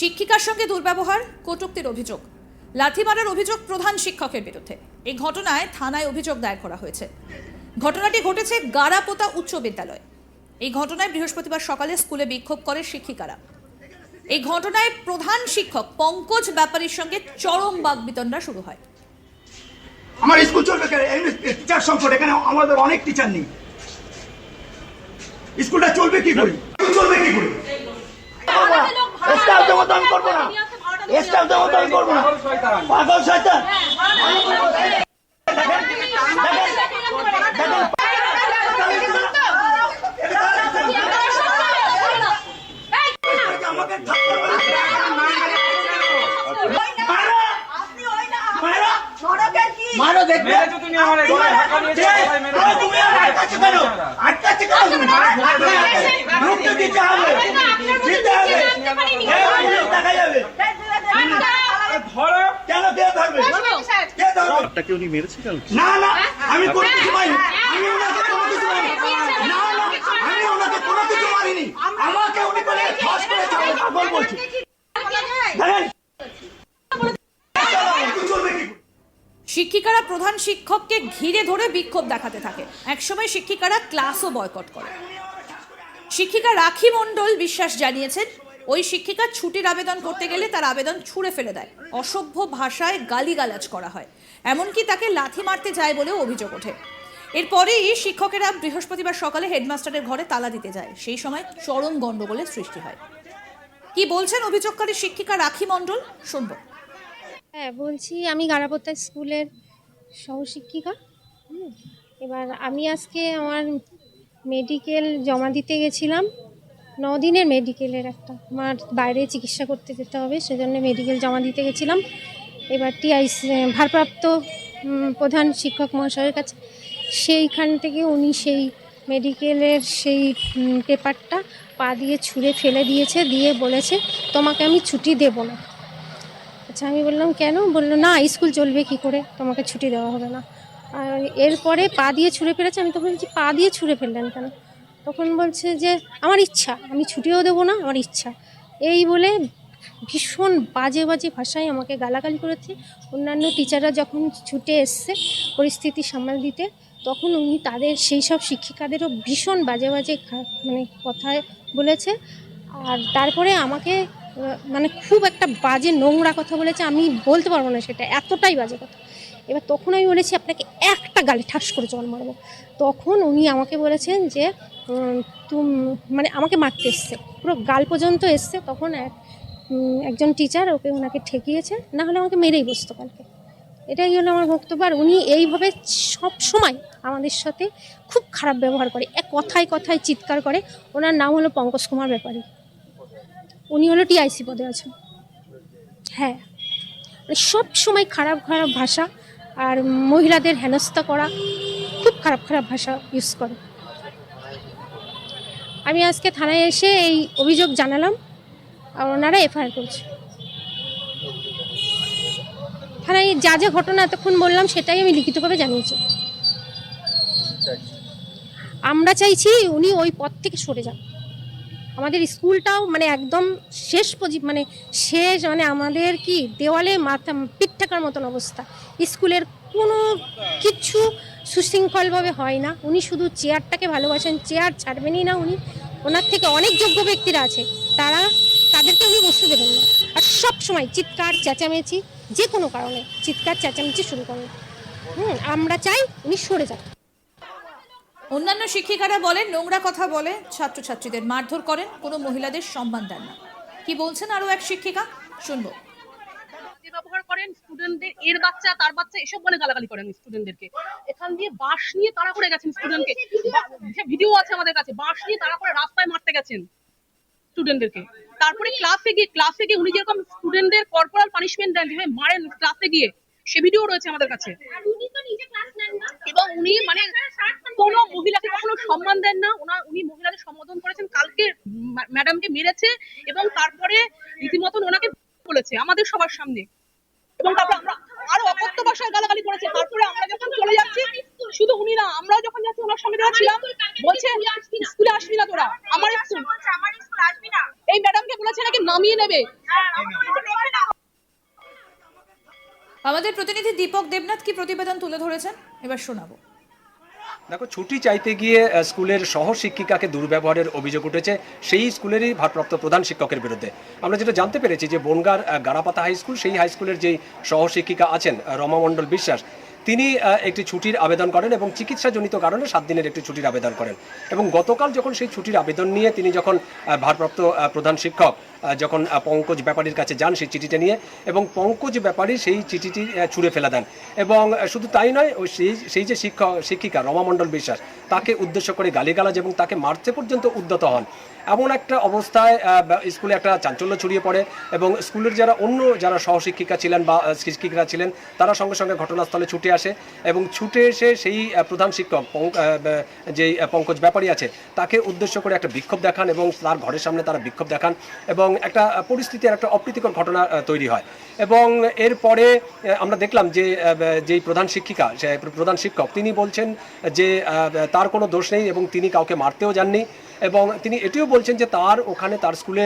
শিক্ষিকার সঙ্গে দুর্ব্যবহার, কটুক্তির অভিযোগ। লাথি মারার অভিযোগ প্রধান শিক্ষকের বিরুদ্ধে। এই ঘটনায় থানায় অভিযোগ দায়ের করা হয়েছে। ঘটনাটি ঘটেছে গারাপোতা উচ্চ বিদ্যালয়। এই ঘটনায় বৃহস্পতিবার সকালে স্কুলে বিক্ষোভ করে শিক্ষিকারা। এই ঘটনায় প্রধান শিক্ষক পঙ্কজ ব্যাপারীর সঙ্গে চরম বাগবিতণ্ডা শুরু হয়। আমার স্কুল চলবে টিচার সংকট, এখানে আমাদের অনেক টিচার নেই। স্কুলটা চলবে কি করে? চলবে কি করে? স্টাফ দেবো তো আমি করব না স্টাফ দেবো তো আমি করব না পাগল শয়তান মারো। মারো। দেখবে তুমি আমার? আটকাচ্ছো কেন তুমি? দিতে হবে। দিতে হবে। যাবে। ধরো কেন কে ধরবে? কে ধরবে? আপনাকে উনি মেরেছে না, না, আমি কোনো কিছু মারিনি। আমি ওনাকে কোনো কিছু মারিনি। না, না, আমি ওনাকে কোনো কিছু মারিনি। আমাকে উনি বলে ধস করেছে, আমি পাগল বলছি। দেখেন। চলবে কি করে? শিক্ষিকারা প্রধান শিক্ষককে ঘিরে ধরে বিক্ষোভ দেখাতে থাকে একসময় শিক্ষিকারা ক্লাসও বয়কট করে শিক্ষিকা রাখি মণ্ডল বিশ্বাস জানিয়েছেন ওই শিক্ষিকা ছুটির আবেদন করতে গেলে তার আবেদন ছুঁড়ে ফেলে দেয়। অসভ্য ভাষায় গালিগালাজ করা হয়। এমনকি তাকে লাথি মারতে যায় বলেও অভিযোগ ওঠে। এরপরেই শিক্ষকেরা বৃহস্পতিবার সকালে হেডমাস্টারের ঘরে তালা দিতে যায়। সেই সময় চরম গণ্ডগোলের সৃষ্টি হয়। কি বলছেন অভিযোগকারী শিক্ষিকা রাখি মণ্ডল? শুনব। হ্যাঁ বলছি আমি গারাপত্তা স্কুলের সহশিক্ষিকা। এবার আমি আজকে আমার মেডিকেল জমা দিতে গেছিলাম। দিনের মেডিকেলের একটা আমার বাইরে চিকিৎসা করতে যেতে হবে, সেজন্য মেডিকেল জমা দিতে গেছিলাম। এবার টিআইসি ভারপ্রাপ্ত প্রধান শিক্ষক মহাশয়ের কাছে। সেইখান থেকে উনি সেই মেডিকেলের সেই পেপারটা পা দিয়ে ছুঁড়ে ফেলে দিয়েছে, দিয়ে বলেছে, তোমাকে আমি ছুটি দেবো না। আচ্ছা আমি বললাম, কেন? বলল, না, স্কুল চলবে কি করে? তোমাকে ছুটি দেওয়া হবে না। আর এরপরে পা দিয়ে ছুঁড়ে ফেলেছে, আমি তখন বলছি, পা দিয়ে ছুঁড়ে ফেললেন কেন? তখন বলছে যে, আমার ইচ্ছা, আমি ছুটিও দেবো না, আমার ইচ্ছা। এই বলে ভীষণ বাজে বাজে ভাষায় আমাকে গালাগালি করেছে। অন্যান্য টিচাররা যখন ছুটে এসছে পরিস্থিতি সামাল দিতে, তখন উনি তাদের, সেই সব শিক্ষিকাদেরও ভীষণ বাজে বাজে মানে কথায় বলেছে। আর তারপরে আমাকে মানে খুব একটা বাজে নোংরা কথা বলেছে, আমি বলতে পারব না সেটা, এতটাই বাজে কথা। এবার তখন আমি বলেছি, আপনাকে একটা গালে, ঠাস করে জল মারবো। তখন উনি আমাকে বলেছেন যে তুম মানে আমাকে মারতে এসছে। পুরো গাল পর্যন্ত এসছে। তখন এক একজন টিচার ওকে ওনাকে ঠেকিয়েছে। না হলে আমাকে মেরেই বসতো কালকে। এটাই হলো আমার বক্তব্য। আর উনি এইভাবে সব সময় আমাদের সাথে খুব খারাপ ব্যবহার করে। এক কথায় কথায় চিৎকার করে। ওনার নাম হলো পঙ্কজ কুমার ব্যাপারী। উনি হলো টিআইসি পদে আছেন। হ্যাঁ। মানে সব সময় খারাপ খারাপ ভাষা আর মহিলাদের হেনস্থা করা খুব খারাপ খারাপ ভাষা ইউজ করে। আমি আজকে থানায় এসে এই অভিযোগ জানালাম আর ওনারা এফআইআর করছে। থানায় যা যা ঘটনা এতক্ষণ বললাম সেটাই আমি লিখিতভাবে জানিয়েছি। আমরা চাইছি উনি ওই পথ থেকে সরে যান। আমাদের স্কুলটাও মানে একদম শেষ মানে শেষ মানে আমাদের কি দেওয়ালে মাথা পিঠ থাকার মতন অবস্থা। স্কুলের কোনো কিছু সুশৃঙ্খলভাবে হয় না। উনি শুধু চেয়ারটাকে ভালোবাসেন। চেয়ার ছাড়বেনই না উনি। ওনার থেকে অনেক যোগ্য ব্যক্তিরা আছে। তারা, তাদেরকে উনি বসতে দেবেন না। আর সব সময় চিৎকার, চেঁচামেচি, যে কোনো কারণে চিৎকার, চেঁচামেচি শুরু করেন। হুম, আমরা চাই উনি সরে যান অন্যান্য শিক্ষিকারা বলেন, নোংরা কথা বলে ছাত্রছাত্রীদের মারধর করেন। কোনো মহিলাদের সম্মান দেন না। কি বলছেন আরও এক শিক্ষিকা? শুনব। ব্যবহার করেন স্টুডেন্টদের এর বাচ্চা তার বাচ্চা এসব বলে গালাগালি করেন স্টুডেন্টদেরকে এখান দিয়ে বাঁশ নিয়ে তাড়া করে গেছেন স্টুডেন্টকে ভিডিও আছে আমাদের কাছে বাঁশ নিয়ে তাড়া করে রাস্তায় মারতে গেছেন স্টুডেন্টদেরকে তারপরে ক্লাসে গিয়ে ক্লাসে গিয়ে উনি যেরকম স্টুডেন্টদের কর্পোরাল পানিশমেন্ট দেন যেভাবে মারেন ক্লাসে গিয়ে সে ভিডিও রয়েছে আমাদের কাছে। এবং উনি মানে কোনো মহিলাকে কখনো সম্মান দেন না। ওনার উনি মহিলাদের সম্বোধন করেছেন কালকে ম্যাডামকে মেরেছে এবং তারপরে রীতিমতন ওনাকে বলেছে আমাদের সবার সামনে। এবং তারপর আমরা আরও অকথ্য ভাষায় গালাগালি করেছে। তারপরে আমরা যখন চলে যাচ্ছি শুধু উনি না আমরা যখন যাচ্ছি ওনার সঙ্গে যারা ছিলাম বলছে স্কুলে আসবি না তোরা আমার স্কুল এই ম্যাডামকে বলেছে নাকি নামিয়ে নেবে। আমাদের প্রতিনিধি দীপক দেবনাথ কি প্রতিবেদন তুলে ধরেছেন? এবার শোনাবো। দেখো ছুটি চাইতে গিয়ে স্কুলের সহ শিক্ষিকাকে দুর্ব্যবহারের অভিযোগ উঠেছে সেই স্কুলেরই ভারপ্রাপ্ত প্রধান শিক্ষকের বিরুদ্ধে। আমরা যেটা জানতে পেরেছি যে বনগার গাড়াপাতা হাই স্কুল সেই হাই স্কুলের যেই সহ শিক্ষিকা আছেন আহ, রমা মণ্ডল বিশ্বাস তিনি একটি ছুটির আবেদন করেন এবং চিকিৎসাজনিত কারণে সাত দিনের একটি ছুটির আবেদন করেন। এবং গতকাল যখন সেই ছুটির আবেদন নিয়ে তিনি যখন ভারপ্রাপ্ত প্রধান শিক্ষক যখন পঙ্কজ ব্যাপারীর কাছে যান সেই চিঠিটা নিয়ে এবং পঙ্কজ ব্যাপারী সেই চিঠিটি ছুঁড়ে ফেলে দেন। এবং শুধু তাই নয় ওই সেই সেই যে শিক্ষক শিক্ষিকা রমা মণ্ডল বিশ্বাস তাকে উদ্দেশ্য করে গালিগালাজ এবং তাকে মারতে পর্যন্ত উদ্যত হন। এমন একটা অবস্থায় স্কুলে একটা চাঞ্চল্য ছড়িয়ে পড়ে এবং স্কুলের যারা অন্য যারা সহশিক্ষিকা ছিলেন বা আহ, শিক্ষিকারা ছিলেন তারা সঙ্গে সঙ্গে ঘটনাস্থলে ছুটে আসে এবং ছুটে এসে সেই প্রধান শিক্ষক যেই পঙ্কজ ব্যাপারী আছে তাকে উদ্দেশ্য করে একটা বিক্ষোভ দেখান এবং তার ঘরের সামনে তারা বিক্ষোভ দেখান এবং একটা পরিস্থিতির একটা অপ্রীতিকর ঘটনা তৈরি হয়। এবং এরপরে আমরা দেখলাম যে যেই প্রধান শিক্ষিকা প্রধান শিক্ষক, তিনি বলছেন যে তার কোনো দোষ নেই এবং তিনি কাউকে মারতেও যাননি এবং তিনি এটিও বলছেন যে, তার ওখানে, তার স্কুলে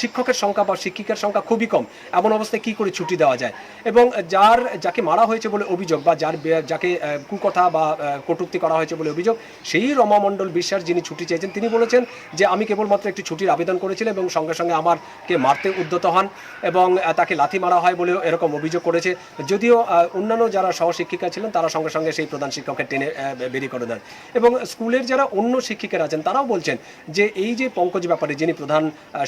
শিক্ষকের সংখ্যা বা শিক্ষিকার সংখ্যা খুবই কম। এমন অবস্থায় কি করে ছুটি দেওয়া যায়? এবং যার, যাকে মারা হয়েছে বলে অভিযোগ বা যার যাকে কুকথা বা কটুক্তি করা হয়েছে বলে অভিযোগ, সেই রমা মণ্ডল বিশ্বাস যিনি ছুটি চেয়েছেন, তিনি বলেছেন যে, আমি কেবলমাত্র একটি ছুটির আবেদন করেছিলাম এবং সঙ্গে সঙ্গে আমারকে মারতে উদ্যত হন এবং তাকে লাথি মারা হয় বলেও এরকম অভিযোগ করেছে। যদিও অন্যান্য যারা সহশিক্ষিকা ছিলেন, তারা সঙ্গে সঙ্গে সেই প্রধান শিক্ষককে টেনে বেরিয়ে করে দেন। এবং স্কুলের যারা অন্য শিক্ষিকারা আছেন, তারাও বলছেন যে এই যে পঙ্কজ ব্যাপারে যিনি প্রধান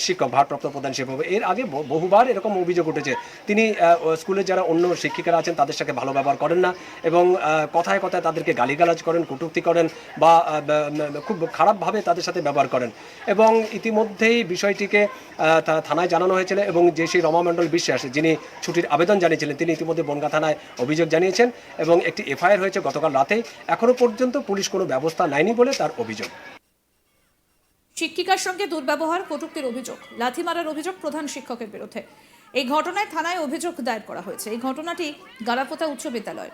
শিক্ষক, ভারপ্রাপ্ত প্রধান শিক্ষক, এর আগে বহুবার এরকম অভিযোগ উঠেছে। তিনি স্কুলের যারা অন্য শিক্ষিকারা আছেন, তাদের সাথে ভালো ব্যবহার করেন না এবং কথায় কথায় তাদেরকে গালিগালাজ করেন, কটূক্তি করেন বা খুব খারাপভাবে তাদের সাথে ব্যবহার করেন। এবং ইতিমধ্যেই বিষয়টিকে থানায় জানানো হয়েছিল এবং যে সেই রমা মণ্ডল বিশ্বাস যিনি ছুটির আবেদন জানিয়েছিলেন, তিনি ইতিমধ্যে বনগা থানায় অভিযোগ জানিয়েছেন এবং একটি এফআইআর হয়েছে গতকাল রাতেই এখনও পর্যন্ত পুলিশ কোনো ব্যবস্থা নেয়নি বলে তার অভিযোগ। শিক্ষিকার সঙ্গে দুর্ব্যবহার, কটুক্তির অভিযোগ, লাথি মারার অভিযোগ প্রধান শিক্ষকের বিরুদ্ধে। এই ঘটনায় থানায় অভিযোগ দায়ের করা হয়েছে। এই ঘটনাটি গারাপোতা উচ্চ বিদ্যালয়।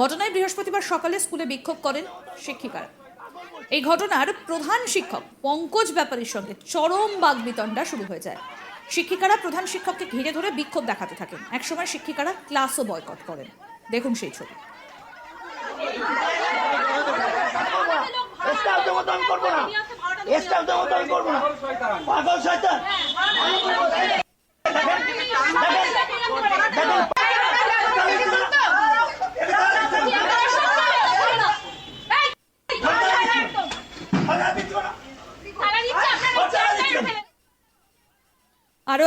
ঘটনায় বৃহস্পতিবার সকালে স্কুলে বিক্ষোভ করেন শিক্ষিকারা। এই ঘটনার প্রধান শিক্ষক পঙ্কজ ব্যাপারীর সঙ্গে চরম বাগবিতণ্ডা শুরু হয়ে যায়। শিক্ষিকারা প্রধান শিক্ষককে ঘিরে ধরে বিক্ষোভ দেখাতে থাকেন। একসময় শিক্ষিকারা ক্লাসও বয়কট করেন। দেখুন সেই ছবি। স্টাফ দেবো তো আমি করব না স্টাফ দেবো তো আমি করব না পাগল শয়তান আরও